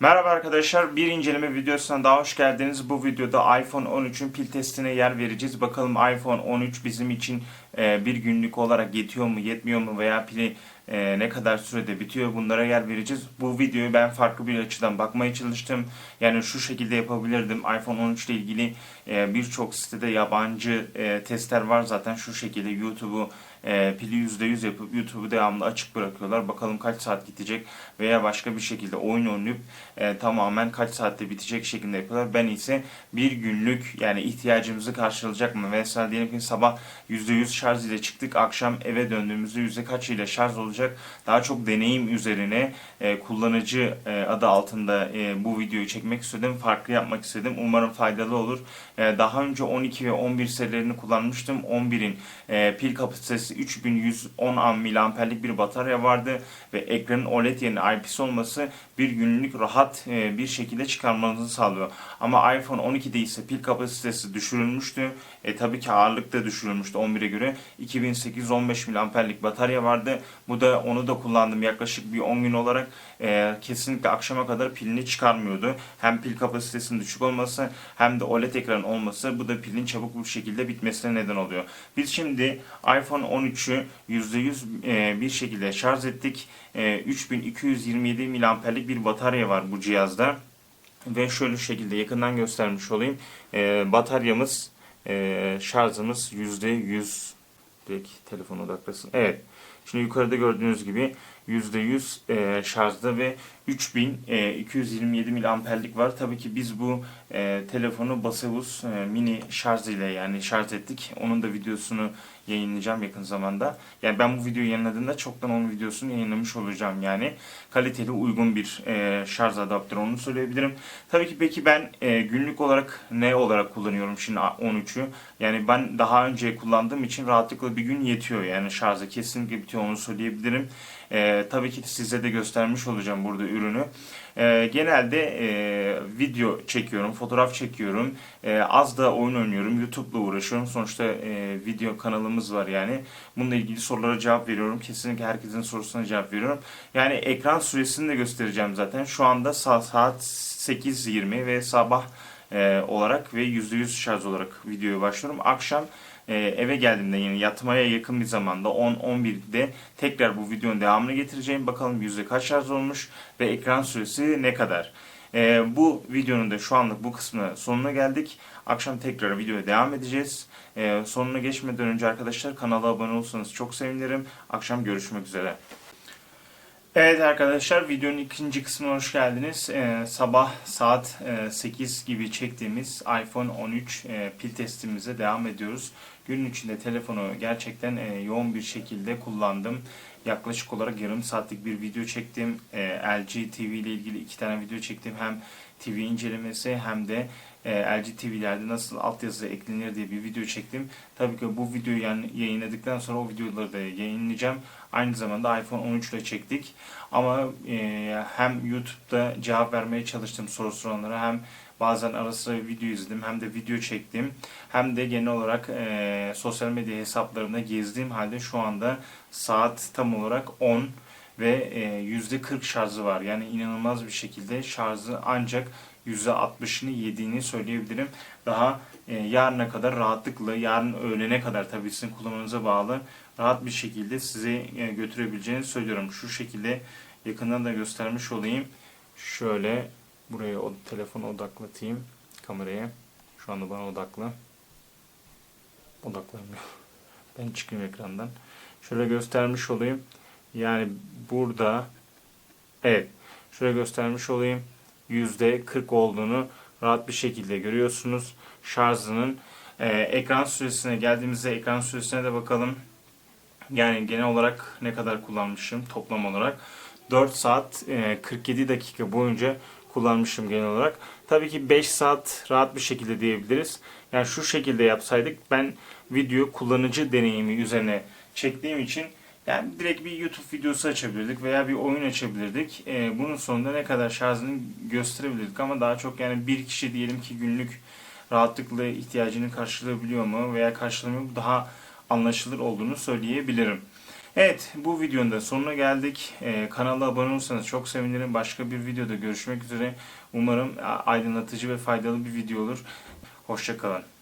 Merhaba arkadaşlar, bir inceleme videosuna daha hoş geldiniz. Bu videoda iPhone 13'ün pil testine yer vereceğiz. Bakalım iPhone 13 bizim için e, bir günlük olarak yetiyor mu, yetmiyor mu veya pili e, ne kadar sürede bitiyor bunlara yer vereceğiz. Bu videoyu ben farklı bir açıdan bakmaya çalıştım. Yani şu şekilde yapabilirdim. iPhone 13 ile ilgili e, birçok sitede yabancı testler var zaten şu şekilde YouTube'u e, pili %100 yapıp YouTube'u devamlı açık bırakıyorlar. Bakalım kaç saat gidecek veya başka bir şekilde oyun oynayıp e, tamamen kaç saatte bitecek şeklinde yapıyorlar. Ben ise bir günlük yani ihtiyacımızı karşılayacak mı? Mesela diyelim ki sabah %100 şarj ile çıktık. Akşam eve döndüğümüzde yüzde kaç ile şarj olacak? Daha çok deneyim üzerine e, kullanıcı e, adı altında e, bu videoyu çekmek istedim. Farklı yapmak istedim. Umarım faydalı olur. E, daha önce 12 ve 11 serilerini kullanmıştım. 11'in e, pil kapasitesi 3110 mAh'lik bir batarya vardı ve ekranın OLED yerine IPS olması bir günlük rahat e, bir şekilde çıkarmanızı sağlıyor. Ama iPhone 12'de ise pil kapasitesi düşürülmüştü. E, tabii ki ağırlık da düşürülmüştü 11'e göre. 2815 mAh'lik batarya vardı. Bu da onu da kullandım yaklaşık bir 10 gün olarak. E, kesinlikle akşama kadar pilini çıkarmıyordu. Hem pil kapasitesinin düşük olması hem de OLED ekran olması bu da pilin çabuk bir şekilde bitmesine neden oluyor. Biz şimdi iPhone 13'ü %100 e, bir şekilde şarj ettik. E, 3227 mAh'lik bir batarya var bu cihazda. Ve şöyle şekilde yakından göstermiş olayım. E, bataryamız, e, şarjımız %100. Direkt telefon odaklasın. Evet. Şimdi yukarıda gördüğünüz gibi %100 e, şarjda ve 3227 miliamperlik var. Tabii ki biz bu e, telefonu Basevus e, mini şarj ile yani şarj ettik. Onun da videosunu yayınlayacağım yakın zamanda. Yani ben bu videoyu yayınladığımda çoktan onun videosunu yayınlamış olacağım yani. Kaliteli uygun bir e, şarj adaptörü onu söyleyebilirim. Tabii ki peki ben e, günlük olarak ne olarak kullanıyorum şimdi 13'ü? Yani ben daha önce kullandığım için rahatlıkla bir gün yetiyor yani şarjı kesinlikle bitiyor onu söyleyebilirim. E, tabii ki size de göstermiş olacağım burada ürünü. E, genelde e, video çekiyorum, fotoğraf çekiyorum. E, az da oyun oynuyorum. YouTube'la uğraşıyorum. Sonuçta e, video kanalımız var yani. Bununla ilgili sorulara cevap veriyorum. Kesinlikle herkesin sorusuna cevap veriyorum. Yani ekran süresini de göstereceğim zaten. Şu anda sa- saat 8.20 ve sabah e, olarak ve %100 şarj olarak videoya başlıyorum. Akşam e, eve geldiğimde yine yatmaya yakın bir zamanda 10-11'de tekrar bu videonun devamını getireceğim. Bakalım yüzde kaç şarj olmuş ve ekran süresi ne kadar. E, bu videonun da şu anlık bu kısmına sonuna geldik. Akşam tekrar videoya devam edeceğiz. E, sonuna geçmeden önce arkadaşlar kanala abone olursanız çok sevinirim. Akşam görüşmek üzere. Evet arkadaşlar videonun ikinci kısmına hoş geldiniz. Ee, sabah saat e, 8 gibi çektiğimiz iPhone 13 e, pil testimize devam ediyoruz. Günün içinde telefonu gerçekten e, yoğun bir şekilde kullandım. Yaklaşık olarak yarım saatlik bir video çektim. E, LG TV ile ilgili iki tane video çektim. Hem TV incelemesi hem de e, LG TV'lerde nasıl altyazı eklenir diye bir video çektim. Tabii ki bu videoyu yayınladıktan sonra o videoları da yayınlayacağım. Aynı zamanda iPhone 13 ile çektik. Ama e, hem YouTube'da cevap vermeye çalıştım soru soranlara hem bazen ara sıra video izledim hem de video çektim. Hem de genel olarak e, sosyal medya hesaplarımda gezdiğim halde şu anda saat tam olarak 10 ve e, %40 şarjı var. Yani inanılmaz bir şekilde şarjı ancak %60'ını yediğini söyleyebilirim. Daha e, yarına kadar rahatlıkla, yarın öğlene kadar tabii sizin kullanmanıza bağlı rahat bir şekilde sizi e, götürebileceğini söylüyorum. Şu şekilde yakından da göstermiş olayım. Şöyle buraya o telefonu odaklatayım kameraya. Şu anda bana odaklı. Odaklanmıyor. Ben çıkayım ekrandan. Şöyle göstermiş olayım. Yani burada evet şöyle göstermiş olayım. %40 olduğunu rahat bir şekilde görüyorsunuz. Şarjının e, ekran süresine geldiğimizde ekran süresine de bakalım. Yani genel olarak ne kadar kullanmışım toplam olarak. 4 saat e, 47 dakika boyunca kullanmışım genel olarak. Tabii ki 5 saat rahat bir şekilde diyebiliriz. Yani şu şekilde yapsaydık ben video kullanıcı deneyimi üzerine çektiğim için yani direkt bir YouTube videosu açabilirdik veya bir oyun açabilirdik. Ee, bunun sonunda ne kadar şarjını gösterebilirdik ama daha çok yani bir kişi diyelim ki günlük rahatlıkla ihtiyacını karşılayabiliyor mu veya karşılamıyor mu daha anlaşılır olduğunu söyleyebilirim. Evet bu videonun da sonuna geldik. Ee, kanala abone olursanız çok sevinirim. Başka bir videoda görüşmek üzere. Umarım aydınlatıcı ve faydalı bir video olur. Hoşçakalın.